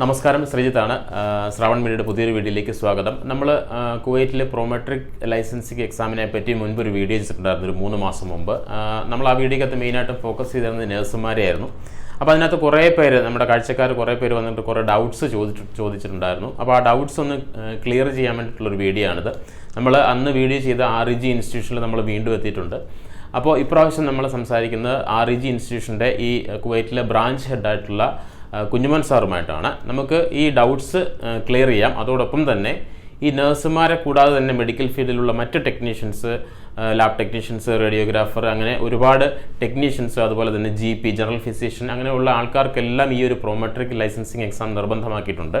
നമസ്കാരം ശ്രീജിത്താണ്. ശ്രാവൺ മീഡിയയുടെ പുതിയൊരു വീഡിയോയിലേക്ക് സ്വാഗതം. നമ്മൾ കുവൈറ്റിലെ പ്രോമെട്രിക് ലൈസൻസിങ് എക്സാമിനെ പറ്റി മുൻപ് ഒരു വീഡിയോ ചെയ്തിട്ടുണ്ടായിരുന്നു ഒരു മൂന്ന് മാസം മുമ്പ്. നമ്മൾ ആ വീഡിയോക്കകത്ത് മെയിനായിട്ട് ഫോക്കസ് ചെയ്തിരുന്നത് നേഴ്സുമാരെയായിരുന്നു. അപ്പോൾ അതിനകത്ത് കുറേ പേര് നമ്മുടെ കാഴ്ചക്കാർ കുറേ പേര് വന്നിട്ട് കുറേ ഡൗട്ട്സ് ചോദിച്ചിട്ട് ചോദിച്ചിട്ടുണ്ടായിരുന്നു. അപ്പോൾ ആ ഡൗട്ട്സ് ഒന്ന് ക്ലിയർ ചെയ്യാൻ വേണ്ടിയിട്ടുള്ളൊരു വീഡിയോ ആണിത് നമ്മൾ അന്ന് വീഡിയോ ചെയ്ത ആർ ഇ ജി ഇൻസ്റ്റിറ്റ്യൂഷനിൽ നമ്മൾ വീണ്ടും എത്തിയിട്ടുണ്ട്. അപ്പോൾ ഇപ്രാവശ്യം നമ്മൾ സംസാരിക്കുന്നത് ആർ ഇ ജി ഇൻസ്റ്റിറ്റ്യൂഷന്റെ ഈ കുവൈറ്റിലെ ബ്രാഞ്ച് ഹെഡായിട്ടുള്ള കുഞ്ഞുമൻ സാറുമായിട്ടാണ്. നമുക്ക് ഈ ഡൗട്ട്സ് ക്ലിയർ ചെയ്യാം. അതോടൊപ്പം തന്നെ ഈ നഴ്സുമാരെ കൂടാതെ തന്നെ മെഡിക്കൽ ഫീൽഡിലുള്ള മറ്റ് ടെക്നീഷ്യൻസ് ലാബ് ടെക്നീഷ്യൻസ് റേഡിയോഗ്രാഫർ അങ്ങനെ ഒരുപാട് ടെക്നീഷ്യൻസ് അതുപോലെ തന്നെ ജി പി ജനറൽ ഫിസിഷ്യൻ അങ്ങനെയുള്ള ആൾക്കാർക്കെല്ലാം ഈ ഒരു പ്രോമെട്രിക് ലൈസൻസിങ് എക്സാം നിർബന്ധമാക്കിയിട്ടുണ്ട്.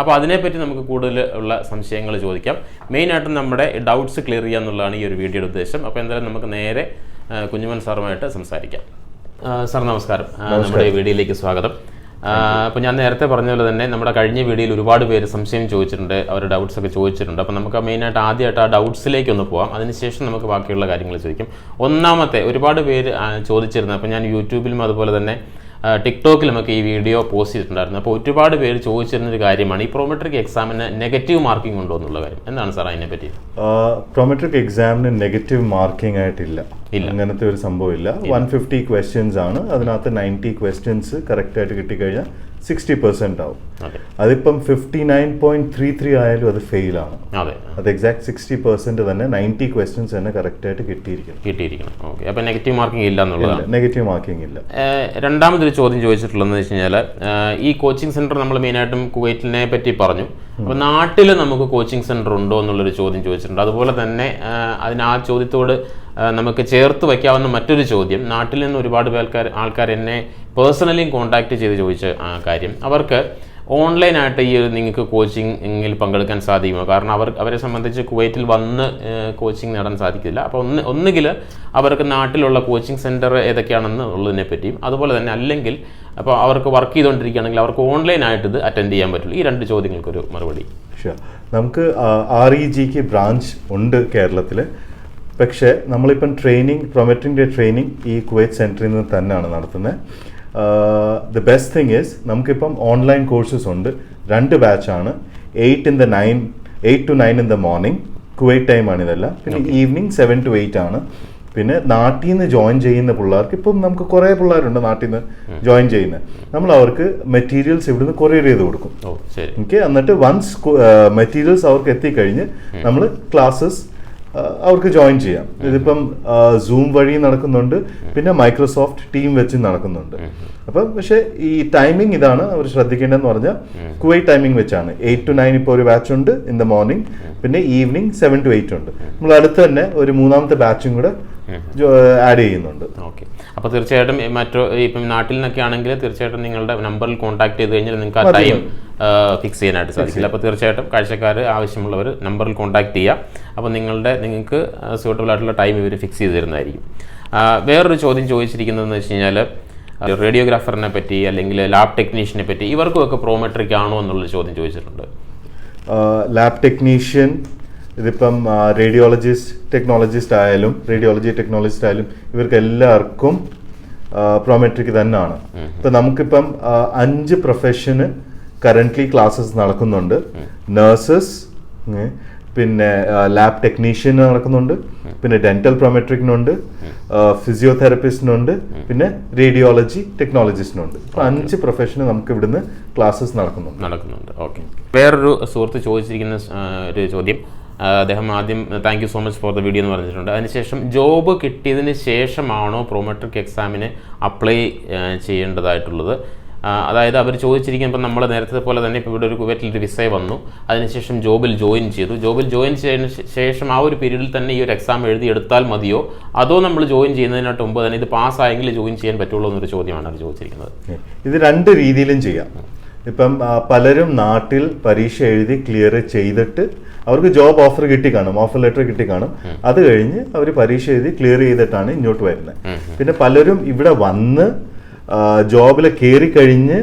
അപ്പോൾ അതിനെപ്പറ്റി നമുക്ക് കൂടുതൽ ഉള്ള സംശയങ്ങൾ ചോദിക്കാം. മെയിനായിട്ടും നമ്മുടെ ഡൗട്ട്സ് ക്ലിയർ ചെയ്യുക എന്നുള്ളതാണ് ഈ ഒരു വീഡിയോയുടെ ഉദ്ദേശം. അപ്പോൾ എന്തായാലും നമുക്ക് നേരെ കുഞ്ഞുമൻ സാറുമായിട്ട് സംസാരിക്കാം. സാർ നമസ്കാരം. നമ്മുടെ ഈ വീഡിയോയിലേക്ക് സ്വാഗതം. അപ്പോൾ ഞാൻ നേരത്തെ പറഞ്ഞ പോലെ തന്നെ നമ്മുടെ കഴിഞ്ഞ വീഡിയോയിൽ ഒരുപാട് പേര് സംശയം ചോദിച്ചിട്ടുണ്ട് അവരുടെ ഡൗട്ട്സ് ഒക്കെ ചോദിച്ചിട്ടുണ്ട്. അപ്പോൾ നമുക്ക് മെയിൻ ആയിട്ട് ആദ്യമായിട്ട് ആ ഡൗട്ട്സിലേക്ക് ഒന്ന് പോകാം അതിനുശേഷം നമുക്ക് ബാക്കിയുള്ള കാര്യങ്ങൾ ചോദിക്കും. ഒന്നാമത്തെ ഒരുപാട് പേര് ചോദിച്ചിരുന്നു. അപ്പോൾ ഞാൻ യൂട്യൂബിലും അതുപോലെ തന്നെ ടിക്ടോക്കിലുമൊക്കെ ഈ വീഡിയോ പോസ്റ്റ് ചെയ്തിട്ടുണ്ടായിരുന്നു. അപ്പോൾ ഒരുപാട് പേര് ചോദിച്ചിരുന്നൊരു കാര്യമാണ് ഈ പ്രോമെട്രിക് എക്സാമിന് നെഗറ്റീവ് മാർക്കിംഗ് ഉണ്ടോ എന്നുള്ള കാര്യം. എന്താണ് സാർ അതിനെപ്പറ്റി പ്രോമെട്രിക് എക്സാമിന് നെഗറ്റീവ് മാർക്കിംഗ് ആയിട്ടില്ല. ഇങ്ങനത്തെ അങ്ങനത്തെ ഒരു സംഭവം ഇല്ല. വൺ ഫിഫ്റ്റി ക്വസ്റ്റ്യൻസ് ആണ്. അതിനകത്ത് നയന്റി ക്വസ്റ്റ്യൻസ് കറക്റ്റ് ആയിട്ട് കിട്ടിക്കഴിഞ്ഞാൽ സിക്സ്റ്റി പെർസെന്റ് ആവും. അതിപ്പം fifty nine point three three ആയാലും അത് ഫെയിൽ ആണ്. അതെ. എക്സാക്ട് സിക്സ്റ്റി പെർസെന്റ് തന്നെ നയന്റി ക്വസ്റ്റ്യൻസ് തന്നെ കറക്റ്റ് ആയിട്ട് കിട്ടിയിരിക്കണം. കിട്ടിയിരിക്കണം. ഓക്കെ. അപ്പോൾ നെഗറ്റീവ് മാർക്കിംഗ് ഇല്ല എന്നുള്ളതാണ്. നെഗറ്റീവ് മാർക്കിംഗ് ഇല്ല. രണ്ടാമതൊരു ചോദ്യം ചോദിച്ചിട്ടുള്ളതെന്ന് വെച്ച് കഴിഞ്ഞാൽ ഈ കോച്ചിങ് സെന്റർ നമ്മൾ മെയിനായിട്ടും കുവൈറ്റിനെ പറ്റി പറഞ്ഞു. അപ്പോൾ നാട്ടിൽ നമുക്ക് കോച്ചിങ് സെന്റർ ഉണ്ടോ എന്നുള്ളൊരു ചോദ്യം ചോദിച്ചിട്ടുണ്ട്. അതുപോലെ തന്നെ അതിന് ആ ചോദ്യത്തോട് നമുക്ക് ചേർത്ത് വയ്ക്കാവുന്ന മറ്റൊരു ചോദ്യം നാട്ടിൽ നിന്ന് ഒരുപാട് ആൾക്കാർ ആൾക്കാർ എന്നെ പേഴ്സണലിയും കോൺടാക്റ്റ് ചെയ്ത് ചോദിച്ച ആ, കാര്യം. അവർക്ക് ഓൺലൈനായിട്ട് ഈ നിങ്ങൾക്ക് കോച്ചിങ്ങിൽ പങ്കെടുക്കാൻ സാധിക്കുമോ? കാരണം അവർ അവരെ സംബന്ധിച്ച് കുവൈറ്റിൽ വന്ന് കോച്ചിങ് നേടാൻ സാധിക്കില്ല അപ്പോൾ ഒന്ന് ഒന്നുകിൽ അവർക്ക് നാട്ടിലുള്ള കോച്ചിങ് സെന്റർ ഏതൊക്കെയാണെന്ന് ഉള്ളതിനെ പറ്റിയും അതുപോലെ തന്നെ അല്ലെങ്കിൽ അപ്പോൾ അവർക്ക് വർക്ക് ചെയ്തുകൊണ്ടിരിക്കുകയാണെങ്കിൽ അവർക്ക് ഓൺലൈനായിട്ട് ഇത് അറ്റൻഡ് ചെയ്യാൻ പറ്റുള്ളൂ. ഈ രണ്ട് ചോദ്യങ്ങൾക്കൊരു മറുപടി. നമുക്ക് ആർ ഇ ജിക്ക് ബ്രാഞ്ച് ഉണ്ട് കേരളത്തിൽ പക്ഷേ നമ്മളിപ്പം ട്രെയിനിങ് പ്രൊമറ്റിന്റെ ട്രെയിനിങ് ഈ കുവൈറ്റ് സെന്ററിൽ നിന്ന് തന്നെയാണ് നടത്തുന്നത്. ദ ബെസ്റ്റ് തിങ് ഈസ് നമുക്കിപ്പം ഓൺലൈൻ കോഴ്സസ് ഉണ്ട്. രണ്ട് ബാച്ചാണ് eight in the nine eight to nine in the morning Kuwait ആണ് ഇതെല്ലാം. പിന്നെ ഈവനിങ് സെവൻ ടു എയ്റ്റ് ആണ്. പിന്നെ നാട്ടിൽ നിന്ന് ജോയിൻ ചെയ്യുന്ന പിള്ളേർക്ക് ഇപ്പം നമുക്ക് കുറേ പിള്ളേരുണ്ട് നാട്ടിൽ നിന്ന് ജോയിൻ ചെയ്യുന്ന. നമ്മൾ അവർക്ക് മെറ്റീരിയൽസ് ഇവിടുന്ന് കൊറിയർ ചെയ്ത് കൊടുക്കും. ഓക്കെ എന്നിട്ട് വൺസ് മെറ്റീരിയൽസ് അവർക്ക് എത്തിക്കഴിഞ്ഞ് നമ്മൾ ക്ലാസ്സസ് അവർക്ക് ജോയിൻ ചെയ്യാം. ഇതിപ്പം സൂം വഴി നടക്കുന്നുണ്ട്. പിന്നെ മൈക്രോസോഫ്റ്റ് ടീം വെച്ച് നടക്കുന്നുണ്ട്. അപ്പം പക്ഷേ ഈ ടൈമിംഗ് ഇതാണ് അവർ ശ്രദ്ധിക്കേണ്ടതെന്ന് പറഞ്ഞാൽ കുവൈ ടൈമിംഗ് വെച്ചാണ്. എയ്റ്റ് ടു നയൻ ഇപ്പോൾ ഒരു ബാച്ച് ഉണ്ട് ഇൻ ദ മോർണിംഗ് പിന്നെ ഈവനിങ് സെവൻ ടു എയ്റ്റ് ഉണ്ട്. നമ്മൾ അടുത്ത് തന്നെ ഒരു മൂന്നാമത്തെ ബാച്ചും കൂടെ ആഡ് ചെയ്യുന്നുണ്ട്. ഓക്കെ അപ്പോൾ തീർച്ചയായിട്ടും മറ്റു ഇപ്പം നാട്ടിൽ നിന്നൊക്കെ ആണെങ്കിൽ തീർച്ചയായിട്ടും നിങ്ങളുടെ നമ്പറിൽ കോൺടാക്ട് ചെയ്ത് കഴിഞ്ഞാൽ നിങ്ങൾക്ക് ആ ടൈം ഫിക്സ് ചെയ്യാനായിട്ട് സാധിക്കില്ല അപ്പോൾ തീർച്ചയായിട്ടും കാഴ്ചക്കാർ ആവശ്യമുള്ളവർ നമ്പറിൽ കോൺടാക്ട് ചെയ്യുക അപ്പോൾ നിങ്ങളുടെ നിങ്ങൾക്ക് സ്യൂട്ടബിൾ ആയിട്ടുള്ള ടൈം ഇവർ ഫിക്സ് ചെയ്ത് തരുന്നതായിരിക്കും വേറൊരു ചോദ്യം ചോദിച്ചിരിക്കുന്നതെന്ന് വെച്ച് കഴിഞ്ഞാൽ റേഡിയോഗ്രാഫറിനെ പറ്റി അല്ലെങ്കിൽ ലാബ് ടെക്നീഷ്യനെ പറ്റി ഇവർക്കും ഒക്കെ പ്രോമെട്രിക് ആണോ എന്നുള്ള ചോദ്യം ചോദിച്ചിട്ടുണ്ട്. ലാബ് ടെക്നീഷ്യൻ ഇതിപ്പം റേഡിയോളജിസ്റ്റ് ടെക്നോളജിസ്റ്റ് ആയാലും റേഡിയോളജി ടെക്നോളജിസ്റ്റ് ആയാലും ഇവർക്ക് എല്ലാവർക്കും പ്രോമെട്രിക് തന്നെയാണ് ഇപ്പം നമുക്കിപ്പം അഞ്ച് പ്രൊഫഷന് കറന്റ്ലി ക്ലാസ്സസ് നടക്കുന്നുണ്ട്. നഴ്സസ് പിന്നെ ലാബ് ടെക്നീഷ്യൻ നടക്കുന്നുണ്ട്. പിന്നെ ഡെന്റൽ പ്രൊമെട്രിക്കിനുണ്ട് ഫിസിയോതെറപ്പിസ്റ്റിനുണ്ട് പിന്നെ റേഡിയോളജി ടെക്നോളജിസ്റ്റിനുണ്ട് അപ്പോൾ അഞ്ച് പ്രൊഫഷന് നമുക്ക് ഇവിടുന്ന് ക്ലാസ്സസ് നടക്കുന്നുണ്ട്. നടക്കുന്നുണ്ട്. ഓക്കെ. വേറൊരു സുഹൃത്ത് ചോദിച്ചിരിക്കുന്ന ഒരു ചോദ്യം. അദ്ദേഹം ആദ്യം thank you so much for the video എന്ന് പറഞ്ഞിട്ടുണ്ട്. അതിനുശേഷം ജോബ് കിട്ടിയതിന് ശേഷമാണോ പ്രോമെട്രിക് എക്സാമിന് അപ്ലൈ ചെയ്യേണ്ടതായിട്ടുള്ളത്? അതായത് അവർ ചോദിച്ചിരിക്കുമ്പോൾ നമ്മൾ നേരത്തെ പോലെ തന്നെ ഇപ്പോൾ ഇവിടെ ഒരു കുവൈറ്റിൽ ഒരു വിസ വന്നു. അതിനുശേഷം ജോബിൽ ജോയിൻ ചെയ്തു. ജോബിൽ ജോയിൻ ചെയ്തതിന് ശേഷം ആ ഒരു പീരീഡിൽ തന്നെ ഈ ഒരു എക്സാം എഴുതി എടുത്താൽ മതിയോ? അതോ നമ്മൾ ജോയിൻ ചെയ്യുന്നതിനായിട്ട് മുമ്പ് തന്നെ ഇത് പാസ്സായെങ്കിൽ ജോയിൻ ചെയ്യാൻ പറ്റുള്ളൂ എന്നൊരു ചോദ്യമാണ് അവർ ചോദിച്ചിരിക്കുന്നത്. ഇത് രണ്ട് രീതിയിലും ചെയ്യാം. ഇപ്പം പലരും നാട്ടിൽ പരീക്ഷ എഴുതി ക്ലിയർ ചെയ്തിട്ട് അവർക്ക് ജോബ് ഓഫർ കിട്ടി കാണും ഓഫർ ലെറ്റർ കിട്ടി കാണും. അത് കഴിഞ്ഞ് അവർ പരീക്ഷ എഴുതി ക്ലിയർ ചെയ്തിട്ടാണ് ഇങ്ങോട്ട് വരുന്നത്. പിന്നെ പലരും ഇവിടെ വന്ന് ജോബിൽ കയറി കഴിഞ്ഞ്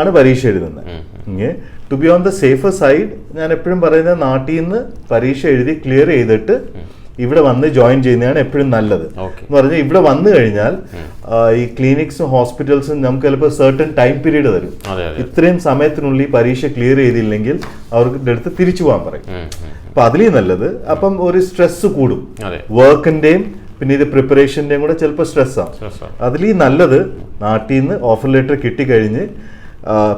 ആണ് പരീക്ഷ എഴുതുന്നത്. To be on the safer side ഞാൻ എപ്പോഴും പറയുന്നത് നാട്ടിൽ നിന്ന് പരീക്ഷ എഴുതി ക്ലിയർ ചെയ്തിട്ട് ഇവിടെ വന്ന് ജോയിൻ ചെയ്യുന്നതാണ് എപ്പോഴും നല്ലത്. എന്ന് പറഞ്ഞാൽ ഇവിടെ വന്നു കഴിഞ്ഞാൽ ഈ ക്ലിനിക്സും ഹോസ്പിറ്റൽസും നമുക്ക് ചിലപ്പോൾ സെർട്ടൺ ടൈം പീരീഡ് തരും. ഇത്രയും സമയത്തിനുള്ളിൽ ഈ പരീക്ഷ ക്ലിയർ ചെയ്തില്ലെങ്കിൽ അവർക്ക് അടുത്ത് തിരിച്ചു പോകാൻ പറയും. അപ്പൊ അതിലേ നല്ലത്. അപ്പം ഒരു സ്ട്രെസ് കൂടും. വർക്കിന്റെയും പിന്നെ ഇത് പ്രിപ്പറേഷന്റെയും കൂടെ ചിലപ്പോൾ സ്ട്രെസ്സാണ് അതിലീ നല്ലത് നാട്ടിൽ നിന്ന് ഓഫർ ലെറ്റർ കിട്ടിക്കഴിഞ്ഞ്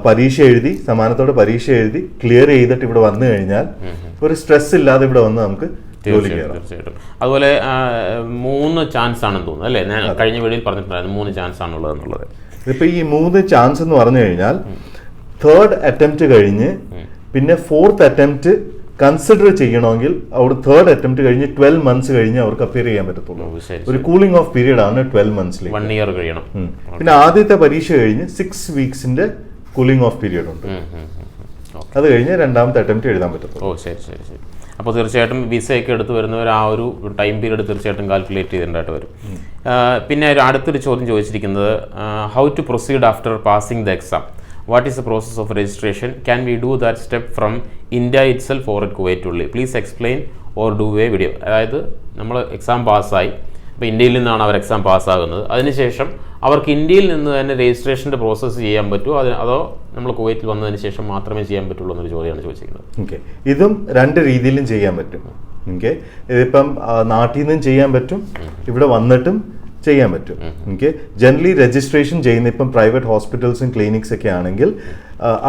പരീക്ഷ എഴുതി സമാനത്തോടെ പരീക്ഷ എഴുതി ക്ലിയർ ചെയ്തിട്ട് ഇവിടെ വന്നു കഴിഞ്ഞാൽ ഒരു സ്ട്രെസ് ഇല്ലാതെ ഇവിടെ വന്ന് നമുക്ക് തീർച്ചയായിട്ടും തീർച്ചയായിട്ടും. അതുപോലെ മൂന്ന് ചാൻസ് ആണെന്ന് തോന്നുന്നു. അല്ലേ? ഞാൻ കഴിഞ്ഞ വീഡിയോയിൽ പറഞ്ഞിട്ടുണ്ടായിരുന്നു മൂന്ന് ചാൻസ് ആണുള്ളത് എന്നുള്ളത്. ഇപ്പൊ ഈ മൂന്ന് ചാൻസ് എന്ന് പറഞ്ഞു കഴിഞ്ഞാൽ തേർഡ് അറ്റംപ്റ്റ് കഴിഞ്ഞ് പിന്നെ ഫോർത്ത് അറ്റംപ്റ്റ് കൺസിഡർ ചെയ്യണമെങ്കിൽ അവിടെ തേർഡ് അറ്റംപ്റ്റ് കഴിഞ്ഞ് ട്വൽവ് മന്ത്സ് കഴിഞ്ഞ് അവർക്ക് അപ്പിയർ ചെയ്യാൻ പറ്റത്തുള്ളൂ. ഒരു കൂളിംഗ് ഓഫ് പീരീഡ് ആണ് ട്വൽവ് മന്ത്സ് വൺ ഇയർ കഴിയണം. പിന്നെ ആദ്യത്തെ പരീക്ഷ കഴിഞ്ഞ് സിക്സ് വീക്സിന്റെ കൂളിംഗ് ഓഫ് പീരീഡ് ഉണ്ട്. അത് കഴിഞ്ഞ് രണ്ടാമത്തെ അറ്റംപ്റ്റ് എഴുതാൻ പറ്റത്തുള്ളൂ. ഓ ശരി ശരി ശരി. അപ്പോൾ തീർച്ചയായിട്ടും വിസയൊക്കെ എടുത്ത് വരുന്നവർ ആ ഒരു ടൈം പീരീഡ് തീർച്ചയായിട്ടും കാൽക്കുലേറ്റ് ചെയ്തിട്ടുണ്ടായിട്ട് വരും. പിന്നെ ഒരു അടുത്തൊരു ചോദ്യം ചോദിച്ചിരിക്കുന്നത് how to proceed after passing the exam what is the process of registration can we do that step from India itself or it Kuwait only please explain or do a video അതായത് നമ്മൾ exam പാസ്സായി അപ്പോൾ ഇന്ത്യയിൽ നിന്നാണ് അവർ exam പാസ്സാകുന്നത്. അതിനുശേഷം അവർക്ക് ഇന്ത്യയിൽ നിന്ന് തന്നെ രജിസ്ട്രേഷന്റെ പ്രോസസ്സ് ചെയ്യാൻ പറ്റുമോ? അതിന് അതോ നമ്മൾ കുവൈറ്റിൽ വന്നതിന് ശേഷം മാത്രമേ ചെയ്യാൻ പറ്റുള്ളൂ എന്നൊരു ചോദ്യമാണ് ചോദിച്ചിരിക്കുന്നത്. ഓക്കെ. ഇതും രണ്ട് രീതിയിലും ചെയ്യാൻ പറ്റും. ഓക്കെ. ഇതിപ്പം നാട്ടിൽ നിന്നും ചെയ്യാൻ പറ്റും. ഇവിടെ വന്നിട്ടും ചെയ്യാൻ പറ്റും. ഓക്കെ ജനറലി രജിസ്ട്രേഷൻ ചെയ്യുന്ന ഇപ്പം പ്രൈവറ്റ് ഹോസ്പിറ്റൽസും ക്ലിനിക്സ് ഒക്കെ ആണെങ്കിൽ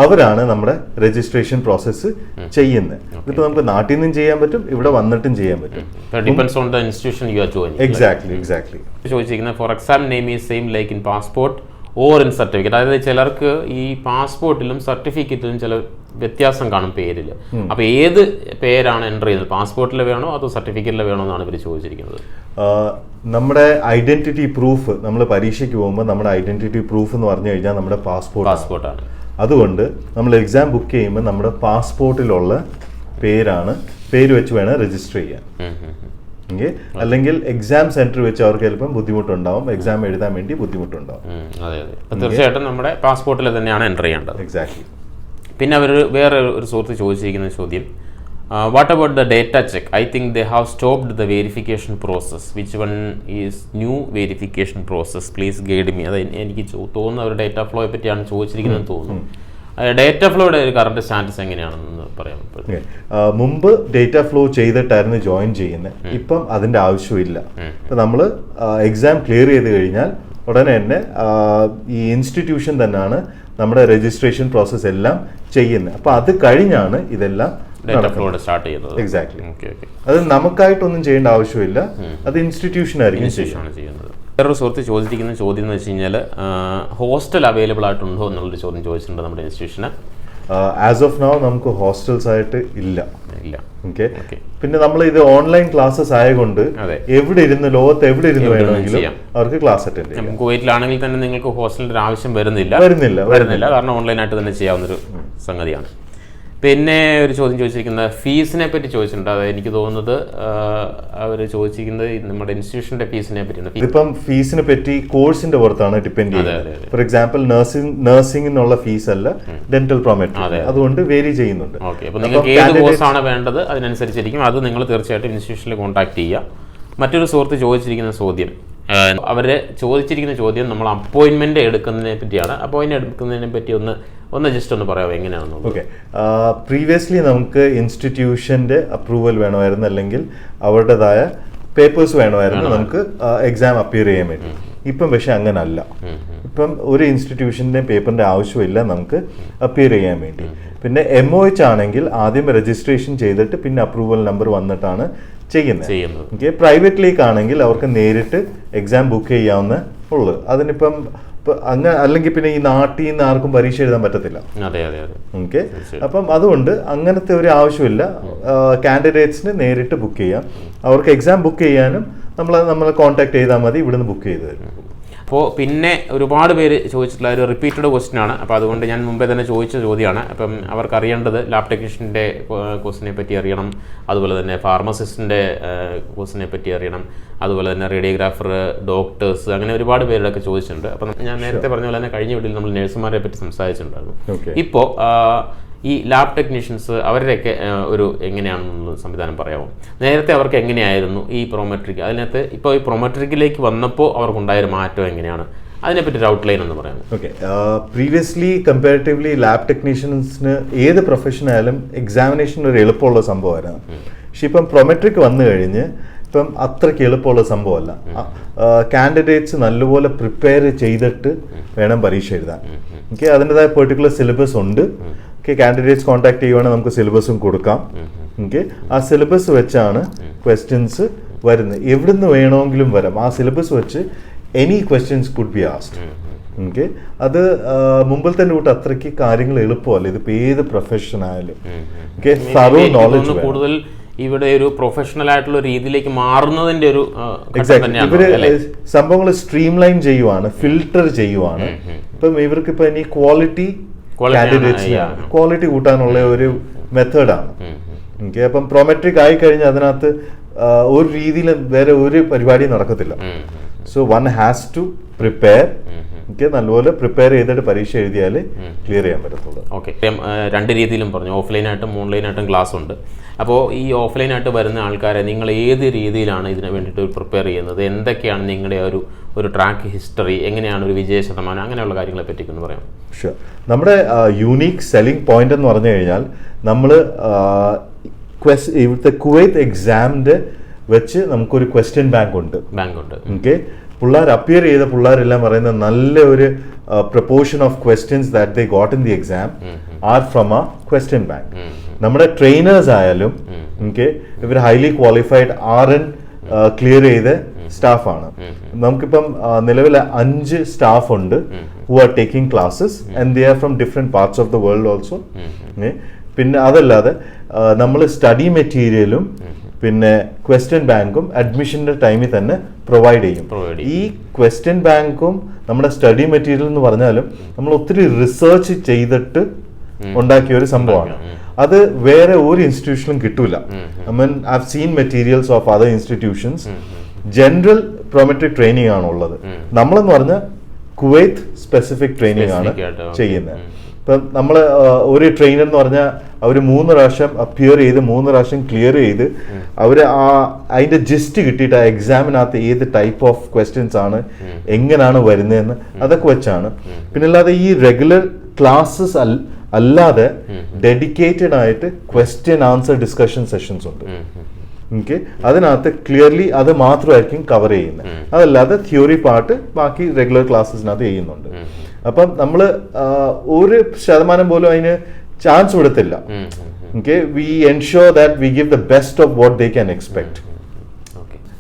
അവരാണ് നമ്മുടെ രജിസ്ട്രേഷൻ പ്രോസസ്സ് ചെയ്യുന്നത്. ഇതിപ്പോൾ നമുക്ക് നാട്ടിൽ നിന്നും ചെയ്യാൻ പറ്റും ഇവിടെ വന്നിട്ടും ചെയ്യാൻ പറ്റും. Depends on the institution you are joining exactly exactly ചോദിച്ചിരിക്കുന്നത് for exam name is same like in passport or in certificate. അതായത് ചിലർക്ക് ഈ പാസ്പോർട്ടിലും സർട്ടിഫിക്കറ്റിലും ചില വ്യത്യാസം കാണും പേരിൽ. അപ്പോൾ ഏത് പേരാണ് എന്റർ ചെയ്യുന്നത്? പാസ്പോർട്ടിൽ വേണോ അതോ സർട്ടിഫിക്കറ്റിൽ വേണോ എന്നാണ് ഇവർ ചോദിച്ചിരിക്കുന്നത്? നമ്മുടെ ഐഡന്റിറ്റി പ്രൂഫ് നമ്മൾ പരീക്ഷയ്ക്ക് പോകുമ്പോൾ നമ്മുടെ ഐഡന്റിറ്റി പ്രൂഫ് എന്ന് പറഞ്ഞു കഴിഞ്ഞാൽ നമ്മുടെ പാസ്പോർട്ട് പാസ്പോർട്ടാണ്. അതുകൊണ്ട് നമ്മൾ എക്സാം ബുക്ക് ചെയ്യുമ്പോൾ നമ്മുടെ പാസ്പോർട്ടിലുള്ള പേരാണ് പേര് വെച്ച് വേണം രജിസ്റ്റർ ചെയ്യാൻ. അല്ലെങ്കിൽ എക്സാം സെന്റർ വെച്ച് അവർക്ക് ചിലപ്പം ബുദ്ധിമുട്ടുണ്ടാവും. എക്സാം എഴുതാൻ വേണ്ടി ബുദ്ധിമുട്ടുണ്ടാവും. അതെ അതെ. തീർച്ചയായിട്ടും നമ്മുടെ പാസ്പോർട്ടിൽ തന്നെയാണ് എന്റർ ചെയ്യേണ്ടത്. എക്സാക്ട്ലി പിന്നെ അവർ വേറെ ഒരു സുഹൃത്ത് ചോദിച്ചിരിക്കുന്ന ചോദ്യം. What about the data check I think they have stopped the verification process which one is new verification process please guide me അത് എനിക്ക് തോന്നുന്ന ഒരു ഡേറ്റ ഫ്ലോയെ പറ്റിയാണ് ചോദിച്ചിരിക്കുന്നത് തോന്നുന്നു. ഡേറ്റ ഫ്ലോയുടെ ഒരു കറണ്ട് സ്റ്റാറ്റസ് എങ്ങനെയാണെന്ന് പറയാം മുമ്പ് ഡേറ്റ ഫ്ലോ ചെയ്തിട്ടായിരുന്നു ജോയിൻ ചെയ്യുന്നത്. ഇപ്പം അതിന്റെ ആവശ്യമില്ല. ഇപ്പം നമ്മൾ എക്സാം ക്ലിയർ ചെയ്ത് കഴിഞ്ഞാൽ ഉടനെ തന്നെ ഈ ഇൻസ്റ്റിറ്റ്യൂഷൻ തന്നെയാണ് നമ്മുടെ രജിസ്ട്രേഷൻ പ്രോസസ് എല്ലാം ചെയ്യുന്നത്. അപ്പോൾ അത് കഴിഞ്ഞാണ് ഇതെല്ലാം സ്റ്റാർട്ട് ചെയ്യുന്നത്. എക്സാക്ട്ലി അത് നമുക്കായിട്ടൊന്നും ചെയ്യേണ്ട ആവശ്യമില്ല. അത് ഇൻസ്റ്റിറ്റ്യൂഷൻ ആയിരിക്കും ചെയ്യുന്നത്. വേറൊരു സുഹൃത്ത് ചോദിച്ചിരിക്കുന്ന ചോദ്യം എന്ന് വെച്ച് കഴിഞ്ഞാൽ ഹോസ്റ്റൽ അവൈലബിൾ ആയിട്ടുണ്ടോ എന്നുള്ളൊരു ചോദ്യം ചോദിച്ചിട്ടുണ്ട് നമ്മുടെ ഇൻസ്റ്റിറ്റ്യൂഷന്. ആസ് ഓഫ് നൗ നമുക്ക് ഹോസ്റ്റൽസ് ആയിട്ട് ഇല്ല. ഇല്ല. ഓക്കെ പിന്നെ നമ്മൾ ഇത് ഓൺലൈൻ ക്ലാസ്സസ് ആയതുകൊണ്ട് എവിടെ ഇരുന്ന് ലോകത്ത് എവിടെ ഇരുന്ന് വേണമെങ്കിലും അവർക്ക് ക്ലാസ് അറ്റൻഡ് ചെയ്യാം. കുവൈറ്റിലാണെങ്കിൽ തന്നെ നിങ്ങൾക്ക് ഹോസ്റ്റലിന്റെ ആവശ്യം വരുന്നില്ല. വരുന്നില്ല വരുന്നില്ല. കാരണം ഓൺലൈനായിട്ട് തന്നെ ചെയ്യാവുന്നൊരു സംഗതിയാണ്. പിന്നെ ഒരു ചോദ്യം ചോദിച്ചിരിക്കുന്നത് ഫീസിനെ പറ്റി ചോദിച്ചിട്ടുണ്ട്. അത് എനിക്ക് തോന്നുന്നത് അവർ ചോദിച്ചിരിക്കുന്നത് നമ്മുടെ ഇൻസ്റ്റിറ്റ്യൂഷന്റെ ഫീസിനെ പറ്റിയാണ്. ഇതിപ്പം ഫീസിനെ പറ്റി കോഴ്സിന്റെ പുറത്താണ് ഡിപ്പെൻഡ് ചെയ്യുന്നത്. ഫോർ എക്സാമ്പിൾ നഴ്സിംഗ് നഴ്സിംഗിനുള്ള ഫീസ് അല്ല ഡെന്റൽ പ്രോമെട്രി അതുകൊണ്ട് വേരി ചെയ്യുന്നുണ്ട്. ഓക്കെ അപ്പോൾ നിങ്ങൾക്ക് ഏത് കോഴ്സാണ് വേണ്ടത് അതിനനുസരിച്ചിരിക്കും. അത് നിങ്ങൾ തീർച്ചയായിട്ടും ഇൻസ്റ്റിറ്റ്യൂഷനിൽ കോൺടാക്ട് ചെയ്യുക. മറ്റൊരു സുഹൃത്ത് ചോദിച്ചിരിക്കുന്ന ചോദ്യം. അവർ ചോദിച്ചിരിക്കുന്ന ചോദ്യം നമ്മൾ അപ്പോയിൻമെന്റ് എടുക്കുന്നതിനെ പറ്റിയാണ്. അപ്പോയിൻമെന്റ് എടുക്കുന്നതിനെ പറ്റി ഒന്ന് ഒന്ന് ജസ്റ്റ് ഒന്ന് പറയാമോ എങ്ങനെയാണെന്ന് ഓക്കെ പ്രീവിയസ്ലി നമുക്ക് ഇൻസ്റ്റിറ്റ്യൂഷന്റെ അപ്രൂവൽ വേണമായിരുന്നു. അല്ലെങ്കിൽ അവരുടേതായ പേപ്പേഴ്സ് വേണമായിരുന്നു നമുക്ക് എക്സാം അപ്പിയർ ചെയ്യാൻ വേണ്ടി. ഇപ്പം പക്ഷെ അങ്ങനല്ല. ഇപ്പം ഒരു ഇൻസ്റ്റിറ്റ്യൂഷന്റെ പേപ്പറിന്റെ ആവശ്യമില്ല നമുക്ക് അപ്പിയർ ചെയ്യാൻ വേണ്ടി. പിന്നെ എം ഒ എച്ച് ആണെങ്കിൽ ആദ്യം രജിസ്ട്രേഷൻ ചെയ്തിട്ട് പിന്നെ അപ്രൂവൽ നമ്പർ വന്നിട്ടാണ് ചെയ്യുന്നത്. പ്രൈവറ്റിലേക്ക് ആണെങ്കിൽ അവർക്ക് നേരിട്ട് എക്സാം ബുക്ക് ചെയ്യാവുന്ന ഉള്ളു. അതിനിപ്പം അങ്ങ അങ്ങനെ അല്ലെങ്കിൽ പിന്നെ ഈ നാട്ടിൽ നിന്ന് ആർക്കും പരീക്ഷ എഴുതാൻ പറ്റത്തില്ല. ഓക്കെ അപ്പം അതുകൊണ്ട് അങ്ങനത്തെ ഒരു ആവശ്യമില്ല. കാൻഡിഡേറ്റ്സിന് നേരിട്ട് ബുക്ക് ചെയ്യാം. അവർക്ക് എക്സാം ബുക്ക് ചെയ്യാനും നമ്മൾ നമ്മൾ കോൺടാക്ട് ചെയ്താൽ മതി ഇവിടുന്ന് ബുക്ക് ചെയ്ത് തരും. അപ്പോൾ പിന്നെ ഒരുപാട് പേര് ചോദിച്ചിട്ടുള്ള ഒരു റിപ്പീറ്റഡ് ക്വസ്റ്റ്യൻ ആണ്. അപ്പോൾ അതുകൊണ്ട് ഞാൻ മുമ്പേ തന്നെ ചോദിച്ച ചോദ്യമാണ്. അപ്പം അവർക്ക് അറിയേണ്ടത് ലാബ് ടെക്നീഷ്യന്റെ കോഴ്സിനെ പറ്റി അറിയണം. അതുപോലെ തന്നെ ഫാർമസിസ്റ്റിന്റെ കോഴ്സിനെ പറ്റി അറിയണം. അതുപോലെ തന്നെ റേഡിയോഗ്രാഫർ ഡോക്ടേഴ്സ് അങ്ങനെ ഒരുപാട് പേരുടെയൊക്കെ ചോദിച്ചിട്ടുണ്ട്. അപ്പം ഞാൻ നേരത്തെ പറഞ്ഞ പോലെ തന്നെ കഴിഞ്ഞ വീട്ടിൽ നമ്മൾ നഴ്സുമാരെ പറ്റി സംസാരിച്ചിട്ടുണ്ടായിരുന്നു. ഇപ്പോൾ ഈ ലാബ് ടെക്നീഷ്യൻസ് അവരുടെയൊക്കെ ഒരു എങ്ങനെയാണെന്നുള്ള സംവിധാനം പറയാമോ? നേരത്തെ അവർക്ക് എങ്ങനെയായിരുന്നു ഈ പ്രൊമെട്രിക് അതിനകത്ത് ഇപ്പോൾ ഈ പ്രൊമെട്രിക്കിലേക്ക് വന്നപ്പോൾ അവർക്കുണ്ടായൊരു മാറ്റം എങ്ങനെയാണ്? അതിനെപ്പറ്റി ഒരു ഔട്ട്ലൈൻ എന്ന് പറയാം ഓക്കെ പ്രീവിയസ്ലി കമ്പാരിറ്റീവ്ലി ലാബ് ടെക്നീഷ്യൻസിന് ഏത് പ്രൊഫഷൻ ആയാലും എക്സാമിനേഷൻ ഒരു എളുപ്പമുള്ള സംഭവമായിരുന്നു. പക്ഷെ ഇപ്പം പ്രൊമെട്രിക് വന്നു കഴിഞ്ഞ് ഇപ്പം അത്രയ്ക്ക് എളുപ്പമുള്ള സംഭവമല്ല. കാൻഡിഡേറ്റ്സ് നല്ലപോലെ പ്രിപ്പയർ ചെയ്തിട്ട് വേണം പരീക്ഷ എഴുതാൻ. ഓക്കെ അതിന്റെതായ പെർട്ടിക്കുലർ സിലബസ് ഉണ്ട്. ഓക്കെ കാൻഡിഡേറ്റ്സ് കോൺടാക്ട് ചെയ്യുവാണെങ്കിൽ നമുക്ക് സിലബസും കൊടുക്കാം. ഓക്കെ ആ സിലബസ് വെച്ചാണ് ക്വസ്റ്റ്യൻസ് വരുന്നത് എവിടുന്ന് വേണമെങ്കിലും വരാം. ആ സിലബസ് വെച്ച് any questions could be asked okay അത് മുമ്പിൽ തന്നെ കൂട്ട് അത്രയ്ക്ക് കാര്യങ്ങൾ എളുപ്പമല്ല. ഇതിപ്പോൾ ഏത് പ്രൊഫഷൻ ആയാലും. ഓക്കെ സർവ് നോളജ് കൂടുതൽ ഇവിടെ ഒരു പ്രൊഫഷണൽ ആയിട്ടുള്ള രീതിയിലേക്ക് മാറുന്നതിന്റെ ഒരു ഇവർ സംഭവങ്ങൾ സ്ട്രീം ലൈൻ ചെയ്യുവാണ് ഫിൽട്ടർ ചെയ്യുവാണ്. ഇപ്പം ഇവർക്ക് ഇപ്പൊ ഇനി ക്വാളിറ്റി Quality ആണ്, കാൻഡിഡേറ്റ്സിന് yeah. ക്വാളിറ്റി കൂട്ടാനുള്ള ഒരു മെത്തേഡാണ്. ഓക്കെ അപ്പം പ്രൊമെട്രിക് ആയി കഴിഞ്ഞാൽ അതിനകത്ത് ഒരു രീതിയിൽ വേറെ ഒരു പരിപാടിയും നടക്കത്തില്ല ഉം. So one has to prepare okay നല്ലപോലെ പ്രിപ്പയർ ചെയ്തിട്ട് പരീക്ഷ എഴുതിയാൽ ക്ലിയർ ചെയ്യാൻ പറ്റത്തുള്ളൂ. ഓക്കെ രണ്ട് രീതിയിലും പറഞ്ഞു. ഓഫ്ലൈനായിട്ടും ഓൺലൈനായിട്ടും ക്ലാസ് ഉണ്ട്. അപ്പോൾ ഈ ഓഫ്ലൈനായിട്ട് വരുന്ന ആൾക്കാരെ നിങ്ങൾ ഏത് രീതിയിലാണ് ഇതിനു വേണ്ടിയിട്ട് പ്രിപ്പയർ ചെയ്യുന്നത്? എന്തൊക്കെയാണ് നിങ്ങളുടെ ഒരു ഒരു ട്രാക്ക് ഹിസ്റ്ററി എങ്ങനെയാണ് ഒരു വിജയ ശതമാനം? അങ്ങനെയുള്ള കാര്യങ്ങളെ പറ്റി ഒന്ന് പറയാം ഷുവർ നമ്മുടെ യൂണീക്ക് സെല്ലിംഗ് പോയിന്റ് എന്ന് പറഞ്ഞു കഴിഞ്ഞാൽ നമ്മൾ ഇവിടുത്തെ കുവൈത്ത് എക്സാമിന്റെ വെച്ച് നമുക്കൊരു ക്വസ്റ്റ്യൻ ബാങ്ക് ഉണ്ട്. ബാങ്ക് ഉണ്ട്. ഓക്കെ പിള്ളേർ അപ്പിയർ ചെയ്ത പിള്ളേരെല്ലാം പറയുന്ന നല്ല ഒരു proportion of questions that they got in the exam are from ആ ക്വസ്റ്റ്യൻ ബാങ്ക് നമ്മുടെ ട്രെയിനേഴ്സ് ആയാലും ഓക്കെ ഇവർ highly qualified R N clear ചെയ്ത സ്റ്റാഫാണ് നമുക്കിപ്പം നിലവിൽ അഞ്ച് സ്റ്റാഫ് ഉണ്ട് who are taking classes and they are from different parts of the world also പിന്നെ അതല്ലാതെ നമ്മൾ സ്റ്റഡി മെറ്റീരിയലും പിന്നെ ക്വസ്റ്റ്യൻ ബാങ്കും അഡ്മിഷന്റെ ടൈമിൽ തന്നെ പ്രൊവൈഡ് ചെയ്യും. ഈ ക്വസ്റ്റ്യൻ ബാങ്കും നമ്മുടെ സ്റ്റഡി മെറ്റീരിയൽ എന്ന് പറഞ്ഞാലും നമ്മൾ ഒത്തിരി റിസർച്ച് ചെയ്തിട്ട് ഉണ്ടാക്കിയ ഒരു സംഭവമാണ്. അത് വേറെ ഒരു ഇൻസ്റ്റിറ്റ്യൂഷനും കിട്ടൂല. I mean I seen materials of other institutions general Prometric training ആണ് ഉള്ളത് നമ്മളെന്ന് പറഞ്ഞാൽ കുവൈത്ത് സ്പെസിഫിക് ട്രെയിനിങ് ആണ്. ചെയ്യുന്നത്. ഇപ്പം നമ്മൾ ഒരു ട്രെയിനർ എന്ന് പറഞ്ഞാൽ അവർ മൂന്ന് പ്രാവശ്യം അപ്പിയർ ചെയ്ത് മൂന്ന് പ്രാവശ്യം ക്ലിയർ ചെയ്ത് അവർ ആ അതിന്റെ ജസ്റ്റ് കിട്ടിയിട്ട് ആ എക്സാമിനകത്ത് ഏത് ടൈപ്പ് ഓഫ് ക്വസ്റ്റ്യൻസ് ആണ് എങ്ങനെയാണ് വരുന്നതെന്ന് അതൊക്കെ വെച്ചാണ്. പിന്നെ അല്ലാതെ ഈ റെഗുലർ ക്ലാസ്സസ് അല്ലാതെ ഡെഡിക്കേറ്റഡ് ആയിട്ട് ക്വസ്റ്റ്യൻ ആൻസർ ഡിസ്കഷൻ സെഷൻസ് ഉണ്ട്. ഓക്കെ അതിനകത്ത് ക്ലിയർലി അത് മാത്രമായിരിക്കും കവർ ചെയ്യുന്നത്. അതല്ലാതെ തിയോറി പാർട്ട് ബാക്കി റെഗുലർ ക്ലാസ്സസിനകത്ത് ചെയ്യുന്നുണ്ട്. അപ്പം നമ്മൾ ഒരു ശതമാനം പോലും അതിന് ചാൻസ് കൊടുത്തില്ല. Okay we ensure that we give the best of what they can expect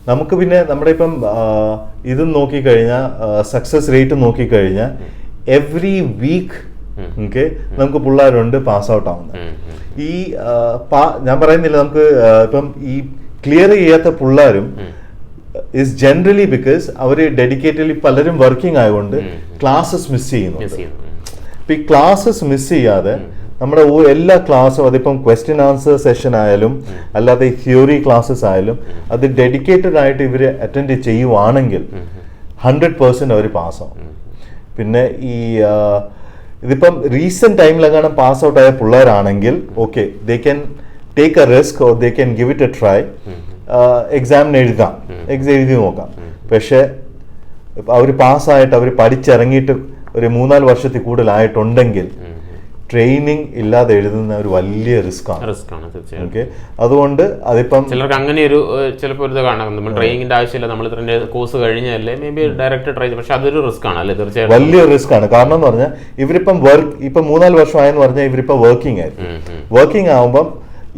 നമുക്ക് പിന്നെ നമ്മുടെ ഇപ്പം ഇത് നോക്കിക്കഴിഞ്ഞാൽ സക്സസ് റേറ്റ് നോക്കിക്കഴിഞ്ഞാൽ എവറി വീക്ക് ഓക്കെ നമുക്ക് പിള്ളേരുണ്ട് പാസ് ഔട്ട് ആവുന്നത്. ഈ ഞാൻ പറയുന്നില്ല നമുക്ക് ഇപ്പം ഈ ക്ലിയർ ചെയ്യാത്ത പിള്ളേരും ഇസ് ജനറലി ബിക്കോസ് അവർ ഡെഡിക്കേറ്റഡ്ലി പലരും വർക്കിംഗ് ആയതുകൊണ്ട് ക്ലാസ്സസ് മിസ് ചെയ്യുന്നു. അപ്പൊ ഈ ക്ലാസ്സസ് മിസ് ചെയ്യാതെ നമ്മുടെ എല്ലാ ക്ലാസ്സും അതിപ്പം ക്വസ്റ്റ്യൻ ആൻസർ സെഷൻ ആയാലും അല്ലാതെ ഈ തിയോറി ക്ലാസ്സസ് ആയാലും അത് ഡെഡിക്കേറ്റഡ് ആയിട്ട് ഇവർ അറ്റൻഡ് ചെയ്യുവാണെങ്കിൽ ഹൺഡ്രഡ് പേഴ്സെന്റ് അവർ പാസ്സാവും പിന്നെ ഈ ഇതിപ്പം റീസെന്റ് ടൈമിലെങ്ങാണ് പാസ് ഔട്ട് ആയ പിള്ളേരാണെങ്കിൽ okay they can take a risk or they can give it a try എക്സാമിന് എഴുതാം. എക്സാം എഴുതി നോക്കാം. പക്ഷേ അവർ പാസ്സായിട്ട് അവർ പഠിച്ചിറങ്ങിയിട്ട് ഒരു മൂന്നാൽ വർഷത്തിൽ കൂടുതലായിട്ടുണ്ടെങ്കിൽ ട്രെയിനിങ് ഇല്ലാതെ എഴുതുന്ന ഒരു വലിയ റിസ്ക് ആണ്. റിസ്ക് ആണ് തീർച്ചയായും. ഓക്കെ അതുകൊണ്ട് അതിപ്പം ചിലർക്ക് അങ്ങനെ ഒരു ചിലപ്പോൾ ഒരു ഇത് കാണാം. നമ്മൾ ട്രെയിനിങ്ങിന്റെ ആവശ്യമില്ല നമ്മൾ ഇത്രേ കോഴ്സ് കഴിഞ്ഞല്ലേ മേ ബി ഡയറക്റ്റ് ട്രൈ പക്ഷെ അതൊരു റിസ്ക് ആണ് അല്ലേ? തീർച്ചയായും വലിയ റിസ്ക് ആണ്. കാരണം എന്ന് പറഞ്ഞാൽ ഇവരിപ്പം വർക്ക് ഇപ്പം മൂന്നാൽ വർഷമായെന്ന് പറഞ്ഞാൽ ഇവരിപ്പം വർക്കിംഗ് ആയിരുന്നു. വർക്കിംഗ് ആകുമ്പം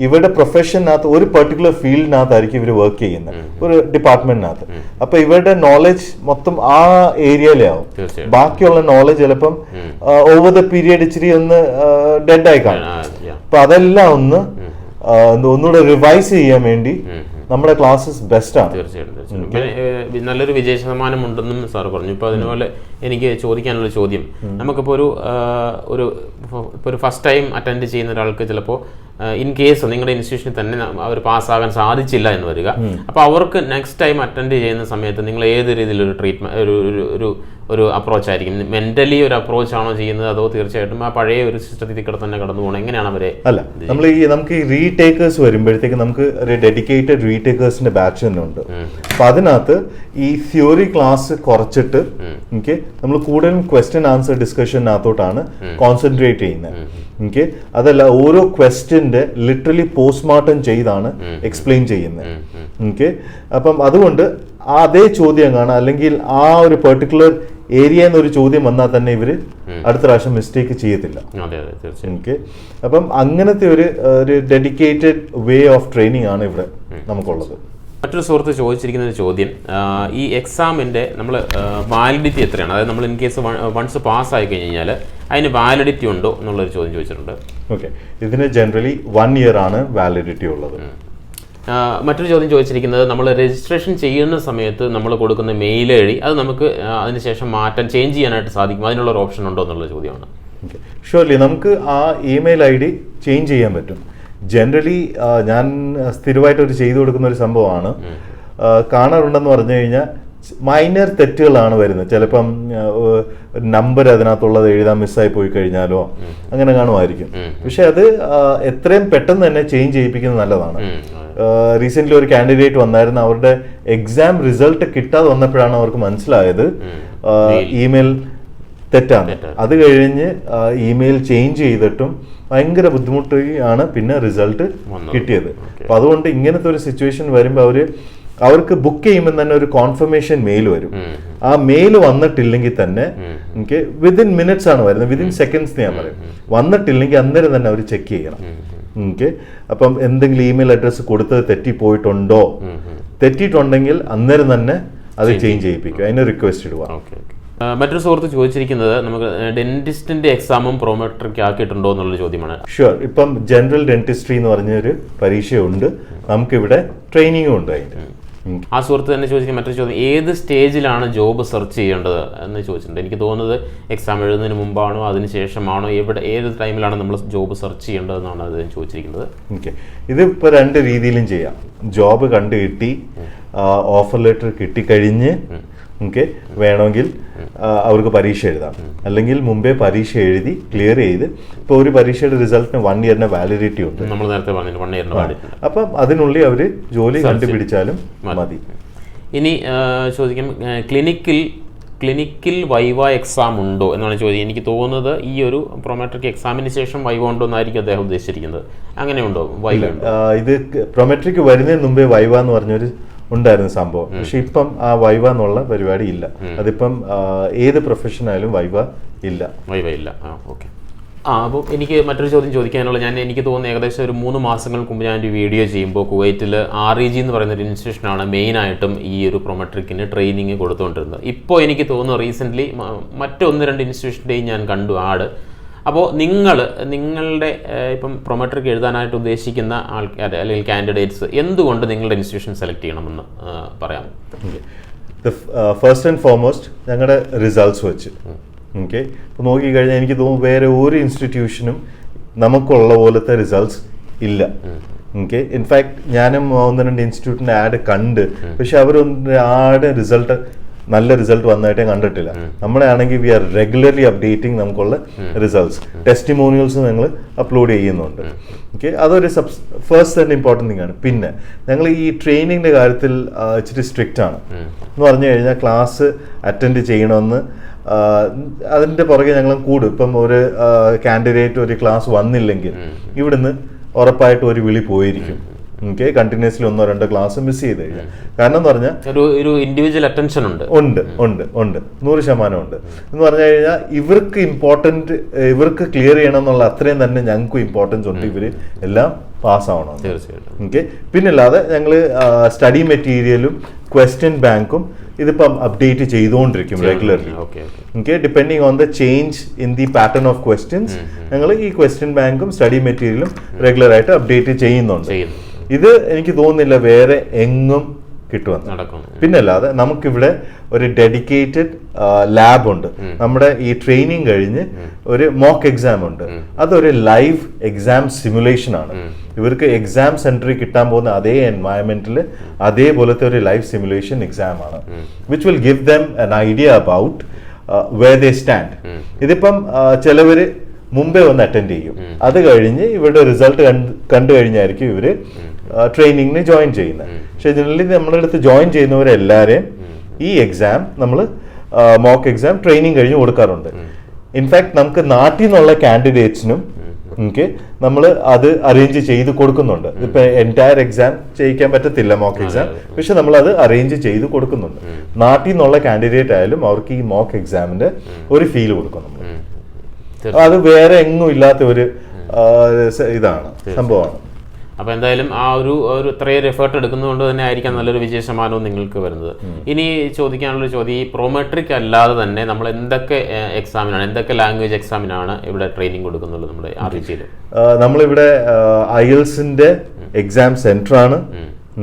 ഇവരുടെ പ്രൊഫഷനകത്ത് ഒരു പെർട്ടിക്കുലർ ഫീൽഡിനകത്തായിരിക്കും ഇവർ വർക്ക് ചെയ്യുന്നത്. ഒരു ഡിപ്പാർട്ട്മെന്റിനകത്ത് അപ്പൊ ഇവരുടെ നോളജ് മൊത്തം ആ ഏരിയയിലേ ആവും. ബാക്കിയുള്ള നോളജ് ചിലപ്പം ഓവർ ദ പീരിയഡ് ഇച്ചിരി ഒന്ന് ഡെഡ് ആയി കാണും. അപ്പൊ അതെല്ലാം ഒന്ന് ഒന്നുകൂടെ റിവൈസ് ചെയ്യാൻ വേണ്ടി നമ്മുടെ ക്ലാസ്സസ് ബെസ്റ്റാണ് തീർച്ചയായിട്ടും തീർച്ചയായിട്ടും. നല്ലൊരു വിജയ ശതമാനം ഉണ്ടെന്നും സാർ പറഞ്ഞു. ഇപ്പോൾ അതിനുപോലെ എനിക്ക് ചോദിക്കാനുള്ള ചോദ്യം. നമുക്കിപ്പോൾ ഒരു ഒരു ഇപ്പോൾ ഒരു ഫസ്റ്റ് ടൈം അറ്റൻഡ് ചെയ്യുന്ന ഒരാൾക്ക് ചിലപ്പോൾ ഇൻ കേസ് നിങ്ങളുടെ ഇൻസ്റ്റിറ്റ്യൂഷനിൽ തന്നെ അവർ പാസ്സാകാൻ സാധിച്ചില്ല എന്ന് വരിക. അപ്പോൾ അവർക്ക് നെക്സ്റ്റ് ടൈം അറ്റൻഡ് ചെയ്യുന്ന സമയത്ത് നിങ്ങൾ ഏത് രീതിയിലൊരു ട്രീറ്റ്മെന്റ് ഒരു ഒരു- ഒരു അപ്രോച്ച് ആയിരിക്കും? മെന്റലി ഒരു അപ്രോച്ച് ആണോ ചെയ്യുന്നത്? അതോ തീർച്ചയായിട്ടും ആ പഴയ ഒരു സിസ്റ്റത്തിൽ കൂടെ തന്നെ കടന്നു പോകണം എങ്ങനെയാണ് അവരെ അല്ല നമ്മൾ ഈ നമുക്ക് ഈ റീടേക്കേഴ്സ് വരുമ്പോഴത്തേക്ക് നമുക്ക് ഒരു ഡെഡിക്കേറ്റഡ് റീടേക്കേഴ്സിന്റെ ബാച്ച് തന്നെ ഉണ്ട്. അപ്പൊ അതിനകത്ത് ഈ തിയോറി ക്ലാസ് കുറച്ചിട്ട് എനിക്ക് നമ്മൾ കൂടുതലും ക്വസ്റ്റ്യൻ ആൻസർ ഡിസ്കഷനകത്തോട്ടാണ് കോൺസെൻട്രേറ്റ് ചെയ്യുന്നത്. എനിക്ക് അതല്ല ഓരോ ക്വസ്റ്റ്യന്റെ ലിറ്ററലി പോസ്റ്റ്മോർട്ടം ചെയ്താണ് എക്സ്പ്ലെയിൻ ചെയ്യുന്നത്. ഓക്കെ? അപ്പം അതുകൊണ്ട് അതേ ചോദ്യം കാണാം അല്ലെങ്കിൽ ആ ഒരു പെർട്ടിക്കുലർ ഏരിയ എന്നൊരു ചോദ്യം വന്നാൽ തന്നെ ഇവർ അടുത്ത പ്രാവശ്യം മിസ്റ്റേക്ക് ചെയ്യത്തില്ല. എനിക്ക് അപ്പം അങ്ങനത്തെ ഒരു ഒരു ഡെഡിക്കേറ്റഡ് വേ ഓഫ് ട്രെയിനിങ് ആണ് ഇവിടെ നമുക്കുള്ളത്. മറ്റൊരു സുഹൃത്ത് ചോദിച്ചിരിക്കുന്ന ഒരു ചോദ്യം. ഈ എക്സാമിന്റെ നമ്മൾ വാലിഡിറ്റി എത്രയാണ്? അതായത് നമ്മൾ ഇൻ കേസ് വൺസ് പാസ് ആയി കഴിഞ്ഞാൽ അതിന് വാലിഡിറ്റി ഉണ്ടോ എന്നുള്ളൊരു ചോദ്യം ചോദിച്ചിട്ടുണ്ട്. ഓക്കെ ഇതിന് ജനറലി വൺ ഇയർ ആണ് വാലിഡിറ്റി ഉള്ളത്. മറ്റൊരു ചോദ്യം ചോദിച്ചിരിക്കുന്നത് നമ്മൾ രജിസ്ട്രേഷൻ ചെയ്യുന്ന സമയത്ത് നമ്മൾ കൊടുക്കുന്ന മെയിൽ വഴി അത് നമുക്ക് അതിനുശേഷം മാറ്റാൻ ചേഞ്ച് ചെയ്യാനായിട്ട് സാധിക്കും. അതിനുള്ള ഒരു ഓപ്ഷൻ ഉണ്ടോ എന്നുള്ള ചോദ്യമാണ്. ഷുവർലി നമുക്ക് ആ ഇമെയിൽ ഐ ഡി ചേഞ്ച് ചെയ്യാൻ പറ്റും. ജനറലി ഞാൻ സ്ഥിരമായിട്ട് ഒരു ചെയ്തു കൊടുക്കുന്ന ഒരു സംഭവമാണ്. കാണാറുണ്ടെന്ന് പറഞ്ഞു കഴിഞ്ഞാൽ മൈനർ തെറ്റുകളാണ് വരുന്നത്. ചിലപ്പം നമ്പർ അതിനകത്തുള്ളത് എഴുതാൻ മിസ്സായി പോയി കഴിഞ്ഞാലോ അങ്ങനെ കാണുമായിരിക്കും. പക്ഷെ അത് എത്രയും പെട്ടെന്ന് തന്നെ ചേഞ്ച് ചെയ്യിപ്പിക്കുന്നത് നല്ലതാണ്. റീസെന്റ് ഒരു കാൻഡിഡേറ്റ് വന്നായിരുന്നു. അവരുടെ എക്സാം റിസൾട്ട് കിട്ടാതെ വന്നപ്പോഴാണ് അവർക്ക് മനസ്സിലായത്. ഇമെയിൽ തെറ്റാണ്. അത് കഴിഞ്ഞ് ഇമെയിൽ ചേഞ്ച് ചെയ്തിട്ടും ഭയങ്കര ബുദ്ധിമുട്ടാണ് പിന്നെ റിസൾട്ട് കിട്ടിയത്. അപ്പൊ അതുകൊണ്ട് ഇങ്ങനത്തെ ഒരു സിറ്റുവേഷൻ വരുമ്പോൾ അവർ അവർക്ക് ബുക്ക് ചെയ്യുമ്പോൾ തന്നെ ഒരു കോൺഫർമേഷൻ മെയിൽ വരും. ആ മെയിൽ വന്നിട്ടില്ലെങ്കിൽ തന്നെ എനിക്ക് വിതിൻ മിനിറ്റ്സ് ആണ് വരുന്നത്. വിതിൻ സെക്കൻഡ്സ് ഞാൻ പറയും. വന്നിട്ടില്ലെങ്കിൽ അന്നേരം തന്നെ അവർ ചെക്ക് ചെയ്യണം. എനിക്ക് അപ്പം എന്തെങ്കിലും ഇമെയിൽ അഡ്രസ്സ് കൊടുത്തത് തെറ്റിപ്പോയിട്ടുണ്ടോ? തെറ്റിയിട്ടുണ്ടെങ്കിൽ അന്നേരം തന്നെ അത് ചേഞ്ച് ചെയ്യിപ്പിക്കും. അതിന് റിക്വസ്റ്റ് ഇടുക. മറ്റൊരു സുഹൃത്ത് ചോദിച്ചിരിക്കുന്നത് നമുക്ക് ഡെന്റിസ്റ്റിന്റെ എക്സാമും പ്രോമെട്രിക് ആക്കിയിട്ടുണ്ടോ എന്നുള്ള ചോദ്യമാണ്. ഷുവർ ഇപ്പം ജനറൽ ഡെന്റിസ്ട്രി എന്ന് പറഞ്ഞൊരു പരീക്ഷയുണ്ട്. നമുക്കിവിടെ ട്രെയിനിങ്ങും ഉണ്ട് അതിന്റെ ഉം. ആ സുഹൃത്ത് തന്നെ ചോദിക്കുന്ന മറ്റൊരു ചോദ്യം ഏത് സ്റ്റേജിലാണ് ജോബ് സെർച്ച് ചെയ്യേണ്ടത് എന്ന് ചോദിച്ചിട്ടുണ്ട്. എനിക്ക് തോന്നുന്നത് എക്സാം എഴുതുന്നതിന് മുമ്പാണോ അതിന് ശേഷമാണോ എവിടെ ഏത് ടൈമിലാണ് നമ്മൾ ജോബ് സെർച്ച് ചെയ്യേണ്ടതെന്നാണ് അത് ചോദിച്ചിരിക്കുന്നത്. ഓക്കെ. ഇത് ഇപ്പോൾ രണ്ട് രീതിയിലും ചെയ്യാം. ജോബ് കണ്ടു കിട്ടി ഓഫർ ലെറ്റർ കിട്ടിക്കഴിഞ്ഞ് ഓക്കെ വേണമെങ്കിൽ അവർക്ക് പരീക്ഷ എഴുതാം. അല്ലെങ്കിൽ മുമ്പേ പരീക്ഷ എഴുതി ക്ലിയർ ചെയ്ത് ഇപ്പോൾ ഒരു പരീക്ഷയുടെ റിസൾട്ടിന് വൺ ഇയറിന്റെ വാലിഡിറ്റി ഉണ്ട്. നമ്മൾ നേരത്തെ പറഞ്ഞു വൺ ഇയറിന്റെ വാലിഡിറ്റി അപ്പം അതിനുള്ളിൽ അവർ ജോലി കണ്ടുപിടിച്ചാലും മതി. ഇനി ചോദിക്കാം ക്ലിനിക്കിൽ ക്ലിനിക്കിൽ വൈവ എക്സാം ഉണ്ടോ എന്നാണ് ചോദ്യം. എനിക്ക് തോന്നുന്നത് ഈ ഒരു പ്രൊമെട്രിക് എക്സാമിന് ശേഷം വൈവ ഉണ്ടോ എന്നായിരിക്കും അദ്ദേഹം ഉദ്ദേശിച്ചിരിക്കുന്നത്. അങ്ങനെയുണ്ടോ വൈവ ഇത് പ്രൊമെട്രിക് വരുന്നതിന് മുമ്പേ വൈവ എന്ന് പറഞ്ഞൊരു ഉണ്ടായിരുന്ന സംഭവം. പക്ഷെ ഇപ്പം ആ വൈവ എന്നുള്ള പരിപാടി ഇല്ല. അതിപ്പം ഏത് പ്രൊഫഷനായാലും വൈവ ഇല്ല. വൈവ ഇല്ല. ഓക്കെ. ആ അപ്പോൾ എനിക്ക് മറ്റൊരു ചോദ്യം ചോദിക്കാനുള്ള ഞാൻ എനിക്ക് തോന്നുന്നു ഏകദേശം ഒരു മൂന്ന് മാസങ്ങൾക്ക് മുമ്പ് ഞാൻ ഒരു വീഡിയോ ചെയ്യുമ്പോൾ കുവൈറ്റിൽ ആർ ഇ ജി എന്ന് പറയുന്ന ഒരു ഇൻസ്റ്റിറ്റ്യൂഷനാണ് മെയിനായിട്ടും ഈ ഒരു പ്രൊമട്രിക്കിന് ട്രെയിനിങ് കൊടുത്തുകൊണ്ടിരുന്നത് ഇപ്പോൾ എനിക്ക് തോന്നുന്നു റീസെന്റ്ലി മറ്റൊന്ന് രണ്ട് ഇൻസ്റ്റിറ്റ്യൂഷന്റെയും ഞാൻ കണ്ടു. ആട്. അപ്പോൾ നിങ്ങൾ നിങ്ങളുടെ ഇപ്പം പ്രൊമോട്ടർക്ക് എഴുതാനായിട്ട് ഉദ്ദേശിക്കുന്ന ആൾക്കാർ അല്ലെങ്കിൽ കാൻഡിഡേറ്റ്സ് എന്തുകൊണ്ട് നിങ്ങളുടെ ഇൻസ്റ്റിറ്റ്യൂഷൻ സെലക്ട് ചെയ്യണമെന്ന് പറയാം. ഫസ്റ്റ് ആൻഡ് ഫോർമോസ്റ്റ് ഞങ്ങളുടെ റിസൾട്ട്സ് വെച്ച്. ഓക്കെ ഇപ്പോൾ നോക്കിക്കഴിഞ്ഞാൽ എനിക്ക് തോന്നുന്നു വേറെ ഒരു ഇൻസ്റ്റിറ്റ്യൂഷനും നമുക്കുള്ള പോലത്തെ റിസൾട്ട്സ് ഇല്ല. ഓക്കെ ഇൻഫാക്ട് ഞാനും ഒന്ന് രണ്ട് ഇൻസ്റ്റിറ്റ്യൂട്ടിന്റെ ആഡ് കണ്ട്. പക്ഷെ അവരൊന്ന് ആഡ് റിസൾട്ട് നല്ല റിസൾട്ട് വന്നതായിട്ട് കണ്ടിട്ടില്ല. നമ്മളെ ആണെങ്കിൽ വി ആർ റെഗുലർലി അപ്ഡേറ്റിംഗ് നമുക്കുള്ള റിസൾട്ട്സ് ടെസ്റ്റിമോണിയൽസ് ഞങ്ങൾ അപ്ലോഡ് ചെയ്യുന്നുണ്ട്. ഓക്കെ അതൊരു സബ്സ് ഫസ്റ്റ് തന്നെ ഇമ്പോർട്ടന്റ് തിങ് ആണ്. പിന്നെ ഞങ്ങൾ ഈ ട്രെയിനിങ്ങിന്റെ കാര്യത്തിൽ ഇച്ചിരി സ്ട്രിക്റ്റ് ആണ്. എന്ന് പറഞ്ഞു കഴിഞ്ഞാൽ ക്ലാസ് അറ്റൻഡ് ചെയ്യണമെന്ന് അതിന്റെ പുറകെ ഞങ്ങൾ കൂടും. ഇപ്പം ഒരു കാൻഡിഡേറ്റ് ഒരു ക്ലാസ് വന്നില്ലെങ്കിൽ ഇവിടുന്ന് ഉറപ്പായിട്ട് ഒരു വിളി പോയിരിക്കും. ഓക്കെ കണ്ടിന്യൂസ്ലി ഒന്നോ രണ്ടോ ക്ലാസ് മിസ് ചെയ്ത് കഴിഞ്ഞാൽ. കാരണം എന്ന് പറഞ്ഞാൽ ഒരു ഒരു ഇൻഡിവിജ്വൽ അറ്റൻഷൻ ഉണ്ട്. ഉണ്ട് ഉണ്ട് ഉണ്ട്. നൂറ് ശതമാനം ഉണ്ട്. എന്ന് പറഞ്ഞു കഴിഞ്ഞാൽ ഇവർക്ക് ഇമ്പോർട്ടന്റ് ഇവർക്ക് ക്ലിയർ ചെയ്യണം എന്നുള്ള അത്രയും തന്നെ ഞങ്ങൾക്കും ഇമ്പോർട്ടൻസ് ഉണ്ട്. ഇവർ എല്ലാം പാസ് ആവണം. തീർച്ചയായിട്ടും. ഓക്കെ പിന്നല്ലാതെ ഞങ്ങൾ സ്റ്റഡി മെറ്റീരിയലും ക്വസ്റ്റ്യൻ ബാങ്കും ഇതിപ്പം അപ്ഡേറ്റ് ചെയ്തുകൊണ്ടിരിക്കും regularly okay depending on the change in the pattern of questions ഞങ്ങൾ ഈ ക്വസ്റ്റ്യൻ ബാങ്കും സ്റ്റഡി മെറ്റീരിയലും റെഗുലറായിട്ട് അപ്ഡേറ്റ് ചെയ്യുന്നുണ്ട്. ചെയ്യുന്നു ഇത് എനിക്ക് തോന്നുന്നില്ല വേറെ എങ്ങും കിട്ടുമെന്ന്. പിന്നെ പിന്നല്ലാതെ നമുക്കിവിടെ ഒരു ഡെഡിക്കേറ്റഡ് ലാബ് ഉണ്ട്. നമ്മുടെ ഈ ട്രെയിനിങ് കഴിഞ്ഞ് ഒരു മോക്ക് എക്സാം ഉണ്ട്. അതൊരു ലൈവ് എക്സാം സിമുലേഷൻ ആണ്. ഇവർക്ക് എക്സാം സെന്ററിൽ കിട്ടാൻ പോകുന്ന അതേ എൻവയൺമെന്റിൽ അതേപോലത്തെ ഒരു ലൈവ് സിമുലേഷൻ എക്സാം ആണ്. Which will give them an idea about way they stand ഇതിപ്പം ചിലവർ മുമ്പേ വന്ന് അറ്റൻഡ് ചെയ്യും. അത് കഴിഞ്ഞ് ഇവരുടെ റിസൾട്ട് കണ്ടു കഴിഞ്ഞായിരിക്കും ഇവർ ട്രെയിനിങ്ങിന് ജോയിൻ ചെയ്യുന്നത് പക്ഷെ ജനറലി നമ്മുടെ അടുത്ത് ജോയിൻ ചെയ്യുന്നവരെല്ലാവരെയും ഈ എക്സാം നമ്മൾ മോക്ക് എക്സാം ട്രെയിനിങ് കഴിഞ്ഞ് കൊടുക്കാറുണ്ട്. ഇൻഫാക്ട് നമുക്ക് നാട്ടിൽ നിന്നുള്ള കാൻഡിഡേറ്റ്സിനും എനിക്ക് നമ്മൾ അത് അറേഞ്ച് ചെയ്ത് കൊടുക്കുന്നുണ്ട്. ഇപ്പൊ എന്റയർ എക്സാം ചെയ്യിക്കാൻ പറ്റത്തില്ല മോക്ക് എക്സാം പക്ഷെ നമ്മൾ അത് അറേഞ്ച് ചെയ്ത് കൊടുക്കുന്നുണ്ട്. നാട്ടിൽ നിന്നുള്ള കാൻഡിഡേറ്റ് ആയാലും അവർക്ക് ഈ മോക്ക് എക്സാമിന്റെ ഒരു ഫീൽ കൊടുക്കും നമ്മൾ അത് വേറെ എങ്ങും ഇല്ലാത്ത ഒരു ഇതാണ് സംഭവമാണ്. അപ്പോൾ എന്തായാലും ആ ഒരു ഒരു ഇത്രയും എഫേർട്ട് എടുക്കുന്നതുകൊണ്ട് തന്നെ ആയിരിക്കാം നല്ലൊരു വിജയ ശതമാനവും നിങ്ങൾക്ക് വരുന്നത്. ഇനി ചോദിക്കാനുള്ള ചോദ്യം ഈ പ്രോമെട്രിക് അല്ലാതെ തന്നെ നമ്മൾ എന്തൊക്കെ എക്സാമിനാണ് എന്തൊക്കെ ലാംഗ്വേജ് എക്സാമിനാണ് ഇവിടെ ട്രെയിനിങ് കൊടുക്കുന്നുള്ളത് നമ്മുടെ ആ, നമ്മളിവിടെ ഐ എൽസിന്റെ എക്സാം സെന്റർ ആണ്.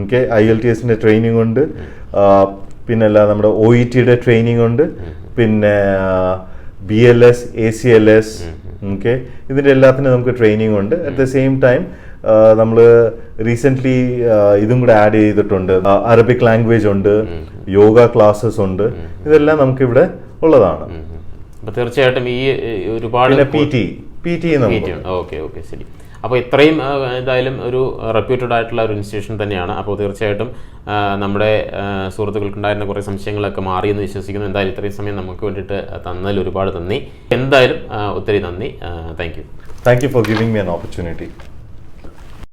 ഓക്കെ ഐ എൽ ടി എസിന്റെ ട്രെയിനിങ് ഉണ്ട് പിന്നെ അല്ല നമ്മുടെ ഒ ഇ ടിയുടെ ട്രെയിനിങ് ഉണ്ട്. പിന്നെ B L S A C L S okay ഇതിന്റെ എല്ലാത്തിനും നമുക്ക് ട്രെയിനിങ് ഉണ്ട്. അറ്റ് ദ സെയിം ടൈം നമ്മൾ റീസെന്റ്ലി ഇതും കൂടെ ആഡ് ചെയ്തിട്ടുണ്ട്. അറബിക് ലാംഗ്വേജ് ഉണ്ട് യോഗ ക്ലാസ്സസ് ഉണ്ട്. ഇതെല്ലാം നമുക്ക് ഇവിടെ ഉള്ളതാണ് അപ്പോൾ തീർച്ചയായിട്ടും ഈ ഒരുപാട് P T P T okay okay ശരി. അപ്പോൾ ഇത്രയും എന്തായാലും ഒരു റെപ്യൂട്ടഡ് ആയിട്ടുള്ള ഒരു ഇൻസ്റ്റിറ്റ്യൂഷൻ തന്നെയാണ്. അപ്പോൾ തീർച്ചയായിട്ടും നമ്മുടെ സുഹൃത്തുക്കൾക്കുണ്ടായിരുന്ന കുറേ സംശയങ്ങളൊക്കെ മാറിയെന്ന് വിശ്വസിക്കുന്നു. എന്തായാലും ഇത്രയും സമയം നമുക്ക് വേണ്ടിയിട്ട് തന്നതിൽ ഒരുപാട് നന്ദി. എന്തായാലും ഒത്തിരി നന്ദി. Thank you. Thank you for giving me an opportunity.